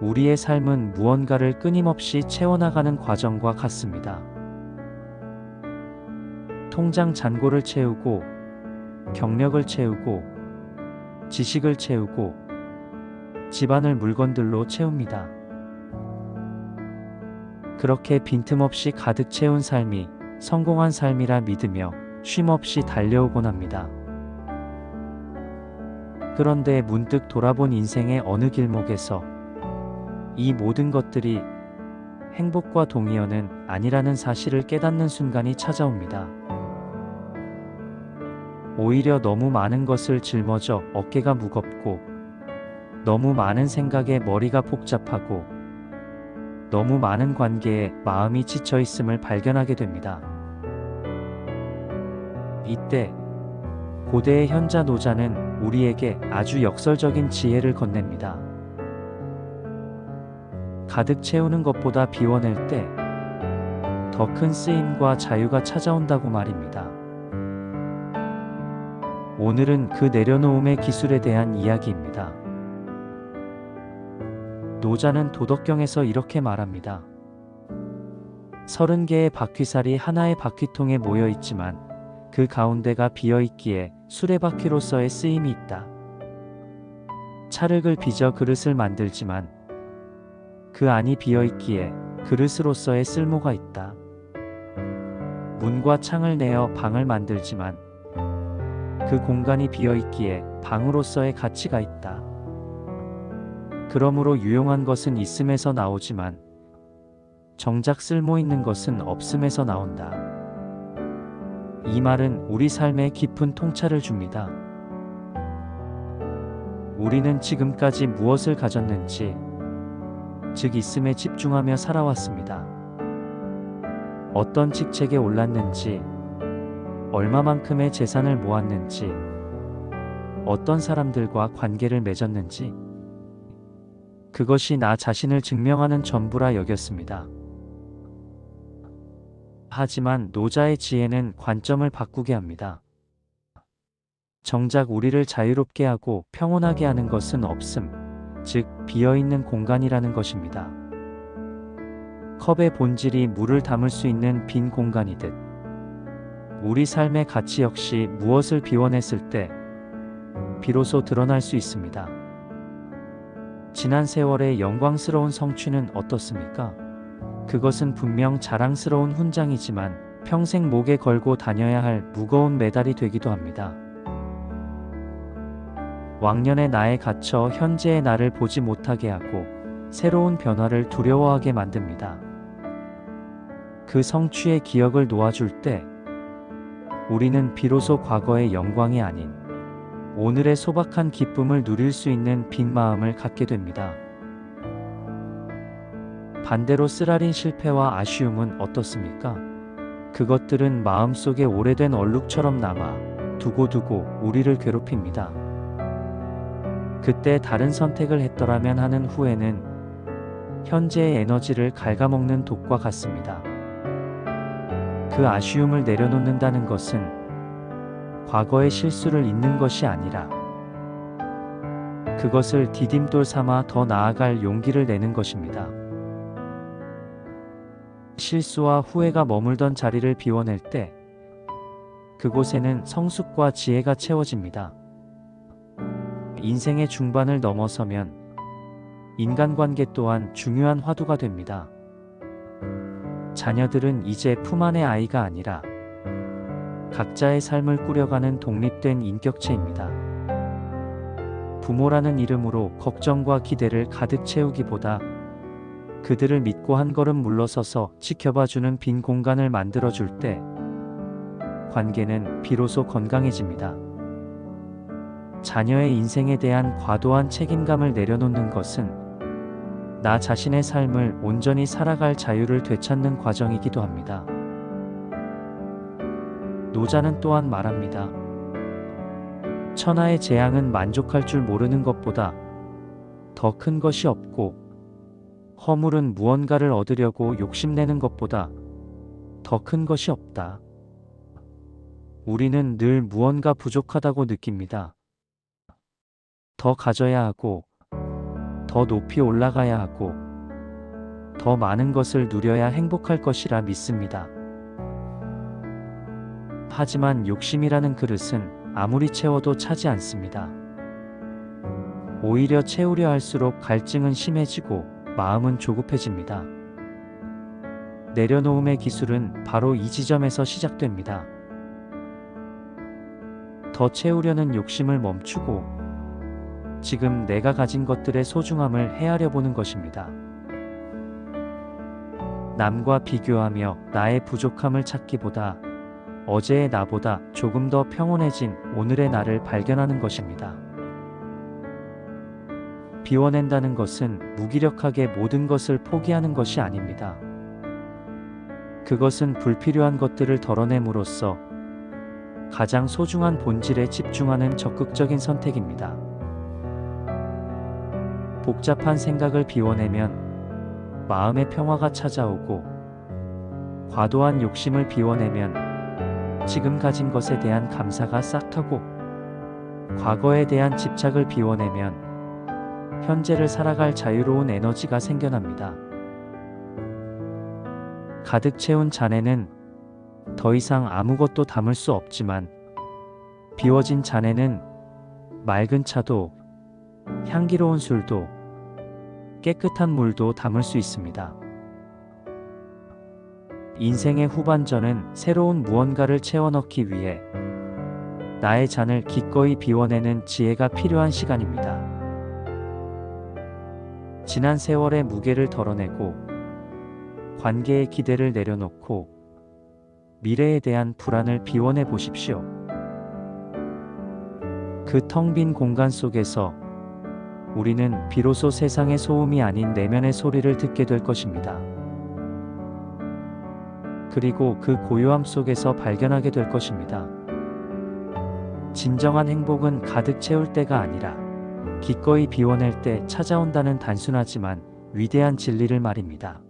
우리의 삶은 무언가를 끊임없이 채워나가는 과정과 같습니다. 통장 잔고를 채우고, 경력을 채우고, 지식을 채우고, 집안을 물건들로 채웁니다. 그렇게 빈틈없이 가득 채운 삶이 성공한 삶이라 믿으며 쉼없이 달려오곤 합니다. 그런데 문득 돌아본 인생의 어느 길목에서 이 모든 것들이 행복과 동의어는 아니라는 사실을 깨닫는 순간이 찾아옵니다. 오히려 너무 많은 것을 짊어져 어깨가 무겁고 너무 많은 생각에 머리가 복잡하고 너무 많은 관계에 마음이 지쳐 있음을 발견하게 됩니다. 이때 고대의 현자 노자는 우리에게 아주 역설적인 지혜를 건넵니다. 가득 채우는 것보다 비워낼 때 더 큰 쓰임과 자유가 찾아온다고 말입니다. 오늘은 그 내려놓음의 기술에 대한 이야기입니다. 노자는 도덕경에서 이렇게 말합니다. 서른 개의 바퀴살이 하나의 바퀴통에 모여 있지만 그 가운데가 비어 있기에 수레바퀴로서의 쓰임이 있다. 찰흙을 빚어 그릇을 만들지만 그 안이 비어 있기에 그릇으로서의 쓸모가 있다. 문과 창을 내어 방을 만들지만 그 공간이 비어 있기에 방으로서의 가치가 있다. 그러므로 유용한 것은 있음에서 나오지만 정작 쓸모 있는 것은 없음에서 나온다. 이 말은 우리 삶에 깊은 통찰을 줍니다. 우리는 지금까지 무엇을 가졌는지, 즉 있음에 집중하며 살아왔습니다. 어떤 직책에 올랐는지, 얼마만큼의 재산을 모았는지, 어떤 사람들과 관계를 맺었는지, 그것이 나 자신을 증명하는 전부라 여겼습니다. 하지만 노자의 지혜는 관점을 바꾸게 합니다. 정작 우리를 자유롭게 하고 평온하게 하는 것은 없음, 즉 비어있는 공간이라는 것입니다. 컵의 본질이 물을 담을 수 있는 빈 공간이듯 우리 삶의 가치 역시 무엇을 비워냈을 때 비로소 드러날 수 있습니다. 지난 세월의 영광스러운 성취는 어떻습니까? 그것은 분명 자랑스러운 훈장이지만 평생 목에 걸고 다녀야 할 무거운 메달이 되기도 합니다. 왕년의 나에 갇혀 현재의 나를 보지 못하게 하고 새로운 변화를 두려워하게 만듭니다. 그 성취의 기억을 놓아줄 때 우리는 비로소 과거의 영광이 아닌 오늘의 소박한 기쁨을 누릴 수 있는 빈 마음을 갖게 됩니다. 반대로 쓰라린 실패와 아쉬움은 어떻습니까? 그것들은 마음속에 오래된 얼룩처럼 남아 두고두고 우리를 괴롭힙니다. 그때 다른 선택을 했더라면 하는 후회는 현재의 에너지를 갉아먹는 독과 같습니다. 그 아쉬움을 내려놓는다는 것은 과거의 실수를 잊는 것이 아니라 그것을 디딤돌 삼아 더 나아갈 용기를 내는 것입니다. 실수와 후회가 머물던 자리를 비워낼 때 그곳에는 성숙과 지혜가 채워집니다. 인생의 중반을 넘어서면 인간관계 또한 중요한 화두가 됩니다. 자녀들은 이제 품 안의 아이가 아니라 각자의 삶을 꾸려가는 독립된 인격체입니다. 부모라는 이름으로 걱정과 기대를 가득 채우기보다 그들을 믿고 한 걸음 물러서서 지켜봐주는 빈 공간을 만들어줄 때 관계는 비로소 건강해집니다. 자녀의 인생에 대한 과도한 책임감을 내려놓는 것은 나 자신의 삶을 온전히 살아갈 자유를 되찾는 과정이기도 합니다. 노자는 또한 말합니다. 천하의 재앙은 만족할 줄 모르는 것보다 더 큰 것이 없고 허물은 무언가를 얻으려고 욕심내는 것보다 더 큰 것이 없다. 우리는 늘 무언가 부족하다고 느낍니다. 더 가져야 하고 더 높이 올라가야 하고 더 많은 것을 누려야 행복할 것이라 믿습니다. 하지만 욕심이라는 그릇은 아무리 채워도 차지 않습니다. 오히려 채우려 할수록 갈증은 심해지고 마음은 조급해집니다. 내려놓음의 기술은 바로 이 지점에서 시작됩니다. 더 채우려는 욕심을 멈추고 지금 내가 가진 것들의 소중함을 헤아려 보는 것입니다. 남과 비교하며 나의 부족함을 찾기보다 어제의 나보다 조금 더 평온해진 오늘의 나를 발견하는 것입니다. 비워낸다는 것은 무기력하게 모든 것을 포기하는 것이 아닙니다. 그것은 불필요한 것들을 덜어냄으로써 가장 소중한 본질에 집중하는 적극적인 선택입니다. 복잡한 생각을 비워내면 마음의 평화가 찾아오고 과도한 욕심을 비워내면 지금 가진 것에 대한 감사가 싹하고 과거에 대한 집착을 비워내면 현재를 살아갈 자유로운 에너지가 생겨납니다. 가득 채운 잔에는 더 이상 아무것도 담을 수 없지만 비워진 잔에는 맑은 차도 향기로운 술도 깨끗한 물도 담을 수 있습니다. 인생의 후반전은 새로운 무언가를 채워 넣기 위해 나의 잔을 기꺼이 비워내는 지혜가 필요한 시간입니다. 지난 세월의 무게를 덜어내고 관계의 기대를 내려놓고 미래에 대한 불안을 비워내 보십시오. 그 텅 빈 공간 속에서 우리는 비로소 세상의 소음이 아닌 내면의 소리를 듣게 될 것입니다. 그리고 그 고요함 속에서 발견하게 될 것입니다. 진정한 행복은 가득 채울 때가 아니라 기꺼이 비워낼 때 찾아온다는 단순하지만 위대한 진리를 말입니다.